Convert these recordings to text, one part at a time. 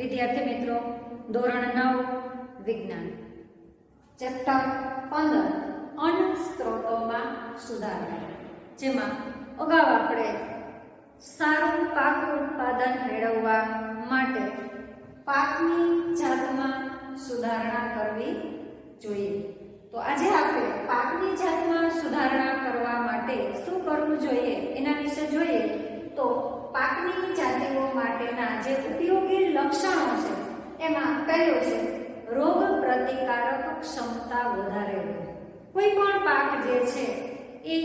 વિદ્યાર્થી મિત્રો, ધોરણ નવ, વિજ્ઞાન. ચેપ્ટર પંદર અન્ન સ્ત્રોતોમાં સુધારણા. જેમાં અગાઉ આપણે સારું પાક ઉત્પાદન મેળવવા માટે પાકની જાતમાં સુધારણા કરવી જોઈએ. તો આજે આપણે પાકની જાતમાં સુધારણા કરવા માટે શું કરવું જોઈએ એના વિશે જોઈએ તો પાકની જાતિઓ માટેના જે ઉપયોગી લક્ષણો છે, એમાં કયો છે, રોગ પ્રતિકારક ક્ષમતા વધારે કોઈ પણ પાક જે છે, એ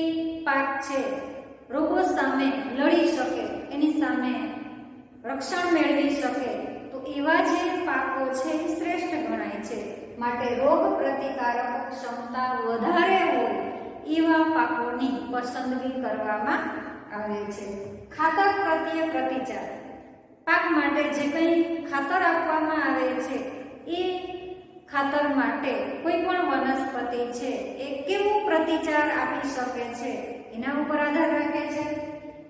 પાક છે, રોગો સામે લડી શકે, એની સામે રક્ષણ મેળવી શકે, તો એવા જે પાકો છે એ શ્રેષ્ઠ ગણાય છે. માટે રોગ પ્રતિકારક ક્ષમતા વધારે હોય, એવા પાકોની પસંદગી કરવામાં આવે છે. ખાતર પ્રત્યે પ્રતિચાર. પાક માટે જે કંઈ ખાતર આપવામાં આવે છે, એ ખાતર માટે કોઈ પણ વનસ્પતિ છે, એ કેવો પ્રતિચાર આપી શકે છે, એના ઉપર આધાર રાખે છે.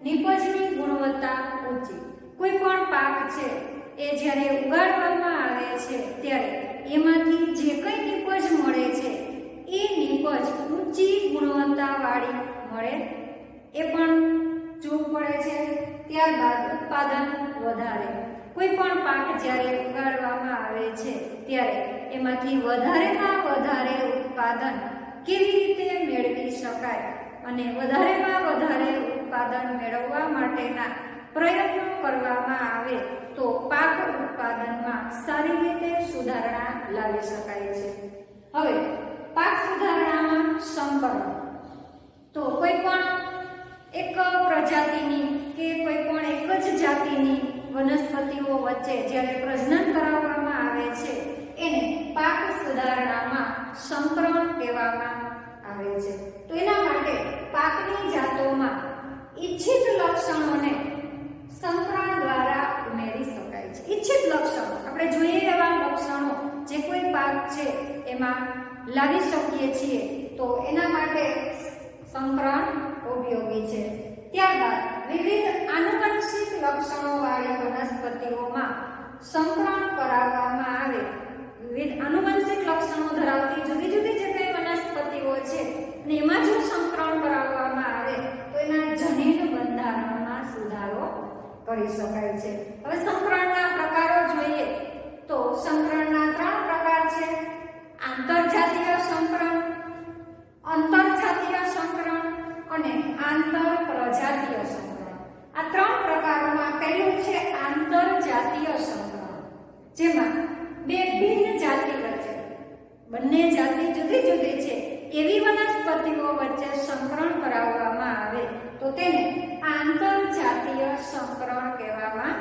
નિપજની ગુણવત્તા ઊંચી કોઈ પણ પાક છે, એ જ્યારે ઉગાડવામાં આવે છે, ત્યારે એમાંથી જે કંઈ નિપજ મળે છે, એ નિપજ ઊંચી ગુણવત્તાવાળી મળે. એ પણ જોવું પડે છે ત્યારબાદ ઉત્પાદન વધારે. કોઈ પણ પાક જ્યારે ઉગાડવામાં આવે છે, ત્યારે એમાંથી વધારેમાં વધારે ઉત્પાદન કેવી રીતે મેળવી શકાય અને વધારેમાં વધારે ઉત્પાદન મેળવવા માટેના પ્રયત્નો કરવામાં આવે તો પાક ઉત્પાદનમાં સારી રીતે સુધારણા લાવી શકાય છે. હવે પાક સુધારણામાં સંકરણ તો કોઈ પણ એક પ્રજાતિની કે કોઈ પણ એક જ જાતિની વનસ્પતિઓ વચ્ચે જ્યારે પ્રજનન કરાવવામાં આવે છે, એને પાક સુધારણામાં સંકરણ કહેવામાં આવે છે. તો એના માટે પાકની જાતોમાં ઈચ્છિત લક્ષણોને સંકરણ દ્વારા ઉમેરી શકાય છે. ઈચ્છિત લક્ષણો. આપણે જોઈએ એવા લક્ષણો જે કોઈ પાક છે, એમાં લાવી શકીએ છીએ, તો એના માટે સંકરણ ઉપયોગી છે. ત્યારબાદ વિવિધ આનુવંશિક લક્ષણો વાળી વનસ્પતિઓમાં સંકરણ કરાવવામાં આવે. વિવિધ આનુવંશિક લક્ષણો ધરાવતી જુદી જુદી જે કંઈ વનસ્પતિઓ છે અને એમાં જો સંકરણ કરાવવામાં આવે, તો એના જનીન બંધારણમાં સુધારો કરી શકાય છે. હવે સંકરણના પ્રકારો જોઈએ તો સંકરણના ત્રણ પ્રકાર છે આંતરજાતીય સંકરણ અંતરજાતીય સંકરણ અને આંતર પ્રજાતીય સંકરણ આ ત્રણ પ્રકારોમાં પહેલું છે આંતરજાતીય સંકરણ જેમાં બે ભિન્ન જાતિ વચ્ચે બંને જાતિ જુદી જુદી છે એવી વનસ્પતિઓ વચ્ચે સંકરણ કરાવવામાં આવે, તો તેને આંતરજાતીય સંકરણ કહેવામાં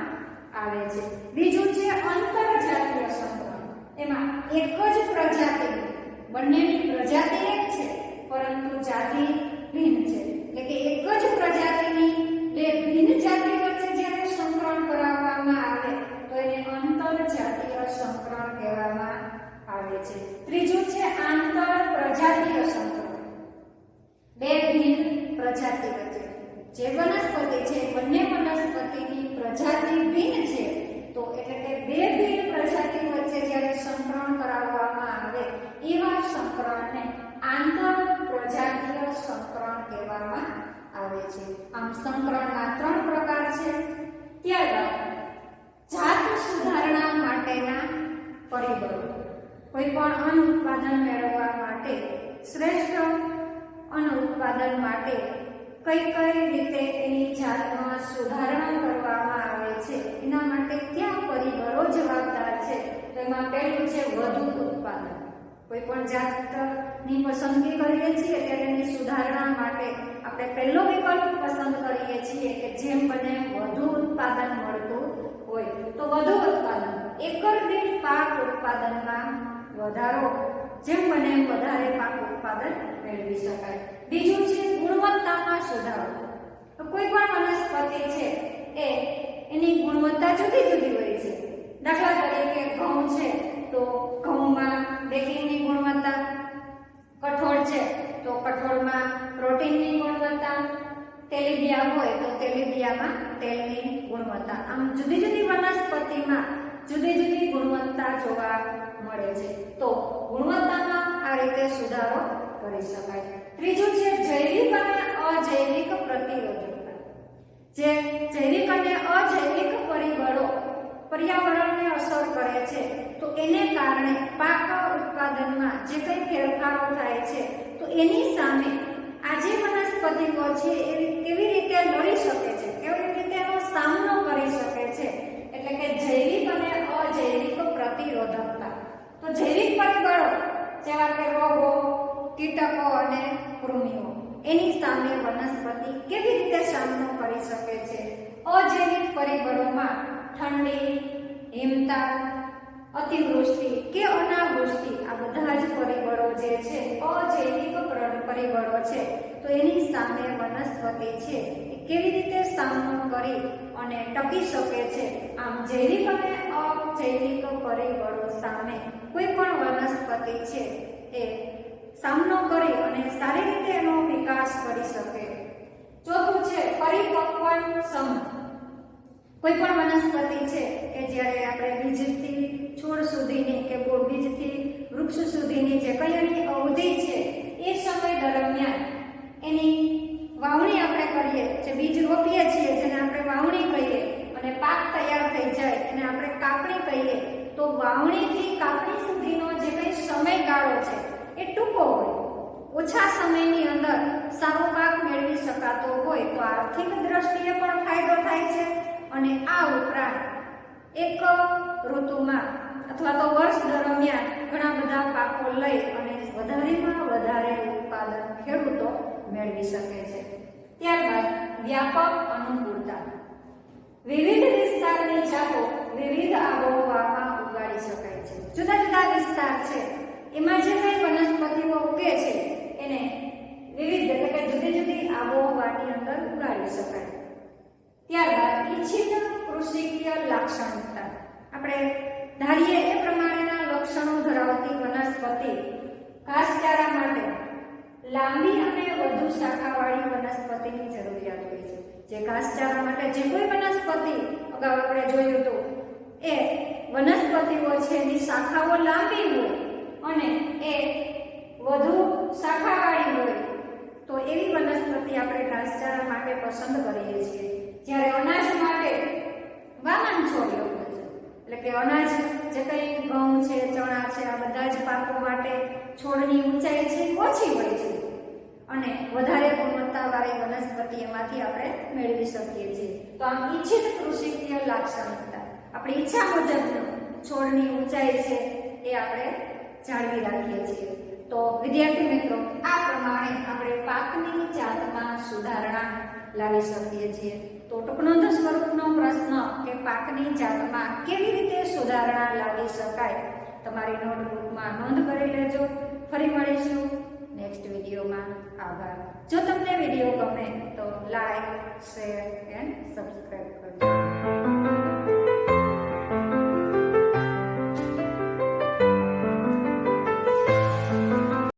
આવે છે. બીજું છે અંતરજાતીય સંકરણ. એમાં એક જ પ્રજાતિ બંનેની પ્રજાતિ એક છે, પરંતુ જાતિ ભિન્ન છે. એટલે કે એક જ પ્રજાતિની બે ભિન્ન જાતિ વચ્ચે જ્યારે સંકરણ કરાવવામાં આવે, તો એને અંતરજાતીય સંકરણ કહેવામાં આવે છે. ત્રીજું છે આંતર પ્રજાતીય સંકરણ બે ભિન્ન પ્રજાતિ વચ્ચે જે વનસ્પતિ છે, બંને વનસ્પતિની પ્રજાતિ ભિન્ન છે, તો એટલે કે બે ભિન્ન પ્રજાતિ વચ્ચે જ્યારે સંકરણ કરાવવામાં આવે, એવા સંકરણને આંતર પ્રજાતીય સંકરણ કહેવામાં આવે છે. આમ સંકરણના ત્રણ પ્રકાર છે. ત્યારબાદ જાત સુધારણા માટેના પરિબળો. કોઈ પણ અન્ન ઉત્પાદન મેળવવા માટે શ્રેષ્ઠ અન્ન ઉત્પાદન માટે કઈ કઈ રીતે એની જાતમાં સુધારણા કરવામાં આવે છે, એના માટે કયા પરિબળો જવાબદાર છે એમાં પહેલું છે વધુ ઉત્પાદન. કોઈ પણ જાતની પસંદગી કરીએ છીએ ત્યારે એની સુધારણા માટે આપણે પહેલો વિકલ્પ પસંદ કરીએ છીએ કે જેમ બને વધુ ઉત્પાદન મળતું હોય. તો વધુ ઉત્પાદન, એકર દીઠ પાક ઉત્પાદનમાં વધારો. જેમ બને વધારે પાક ઉત્પાદન મેળવી શકાય. બીજું છે ગુણવત્તામાં સુધારો. તો કોઈ પણ વનસ્પતિ છે એ એની ગુણવત્તા જુદી જુદી હોય છે. દાખલા તરીકે ઘઉં છે, તો ઘઉંમાં બેકિંગની ગુણવત્તા, કઠોળ છે, તો કઠોળમાં પ્રોટીનની ગુણવત્તા, તેલીબિયા હોય તો તેલીબિયામાં તેલની ગુણવત્તા. આમ જુદી જુદી વનસ્પતિમાં જુદી જુદી ગુણવત્તા જોવા મળે છે. તો ગુણવત્તામાં આ રીતે સુધારો કરી શકાય. ત્રીજું છે જૈવિક અને અજૈવિક પ્રતિરોધકતા જે જૈવિક અને અજૈવિક પરિબળો પર્યાવરણને અસર કરે છે, તો એને કારણે પાક ઉત્પાદનમાં જે કંઈ ફેરફારો થાય છે, તો એની સામે આ જે વનસ્પતિઓ છે એ કેવી રીતે લડી શકે છે, કેવી રીતે એનો સામનો કરી શકે છે, એટલે કે જૈવિક અને અજૈવિક પ્રતિરોધકતા. તો જૈવિક પરિબળો, જેવા કે રોગો કીટકો અને કૃમિઓ. એની સામે વનસ્પતિ કેવી રીતે સામનો કરી શકે છે? અજૈવિક પરિબળોમાં ઠંડી હિમતા અતિવૃષ્ટિ કે અનાવૃષ્ટિ આ બધા જ પરિબળો જે છે અજૈવિક પરિબળો છે. તો એની સામે વનસ્પતિ છે એ કેવી રીતે સામનો કરી અને ટકી શકે છે? આમ જૈવિક અને અજૈવિક પરિબળો સામે કોઈ પણ વનસ્પતિ છે એ સામનો કરી અને સારી રીતે એનો વિકાસ કરી શકે. ચોથું છે પરિપક્વન સમ કોઈ પણ વનસ્પતિ છે કે જ્યારે આપણે બીજથી છોડ સુધીની કે બીજથી વૃક્ષ સુધીની જે કંઈ એની અવધિ છે, એ સમય દરમિયાન એની વાવણી આપણે કરીએ. જે બીજ રોપીએ છીએ, જેને આપણે વાવણી કહીએ, અને પાક તૈયાર થઈ જાય, એને આપણે કાપણી કહીએ, તો વાવણીથી કાપણી સુધીનો જે કંઈ સમયગાળો છે એ ટૂંકો હોય. ઓછા સમયની અંદર સારો પાક મેળવી શકાતો હોય તો આર્થિક દ્રષ્ટિએ પણ ફાયદો થાય છે અને આ ઉપરાંત એક ઋતુમાં અથવા તો વર્ષ દરમિયાન ઘણા બધા પાકો લઈ અને વધારેમાં વધારે ઉત્પાદન ખેડૂતો મેળવી શકે છે. ત્યારબાદ વ્યાપક અનુકૂળતા. વિવિધ વિસ્તારની જાતો વિવિધ આબોહવામાં ઉગાડી શકાય છે. જુદા જુદા વિસ્તાર છે. એમાં જે કંઈ વનસ્પતિઓ ઉગે છે, એને વિવિધ એટલે કે જુદી જુદી આબોહવાની અંદર ઉગાડી શકાય. ત્યારબાદ ઈચ્છિત કૃષિકીય લાક્ષણિકતા. આપણે ધારીએ એ પ્રમાણેના લક્ષણો ધરાવતી વનસ્પતિ ઘાસચારા માટે લાંબી અને વધુ શાખાવાળી વનસ્પતિની જરૂરિયાત હોય છે. જે ઘાસચારા માટે જે કોઈ વનસ્પતિ, અગાઉ આપણે જોયું હતું, એ વનસ્પતિઓ છે, એની શાખાઓ લાંબી હોય અને એ વધુ શાખાવાળી હોય, તો એવી વનસ્પતિ આપણે ઘાસચારા માટે પસંદ કરીએ છીએ. જ્યારે અનાજ માટે વામન છોડ યોગ્ય છે. એટલે કે અનાજ જે કંઈ ઘઉં છે, ચણા છે, આ બધા જ પાકો માટે છોડની ઊંચાઈ છે, ઓછી હોય છે. અને વધારે ગુણવત્તાવાળી વનસ્પતિ એમાંથી આપણે મેળવી શકીએ છીએ. તો આમ ઈચ્છિત કૃષિકીય લાક્ષણિકતા આપણી ઈચ્છા મુજબનું છોડની ઊંચાઈ છે એ આપણે જાળવી રાખીએ છીએ. તો વિદ્યાર્થી મિત્રો, આ પ્રમાણે આપણે પાકની જાતમાં સુધારણા લાવી શકીએ છીએ. તો ટૂંકનંદ સ્વરૂપનો પ્રશ્ન કે પાકની જાતમાં કેવી રીતે સુધારણા લાવી શકાય, તમારી નોટબુકમાં નોંધ કરી લેજો. ફરી મળીશું નેક્સ્ટ વિડીયોમાં. આભાર. જો તમને વીડિયો ગમે તો લાઈક, શેર, એન્ડ સબસ્ક્રાઈબ કરજો.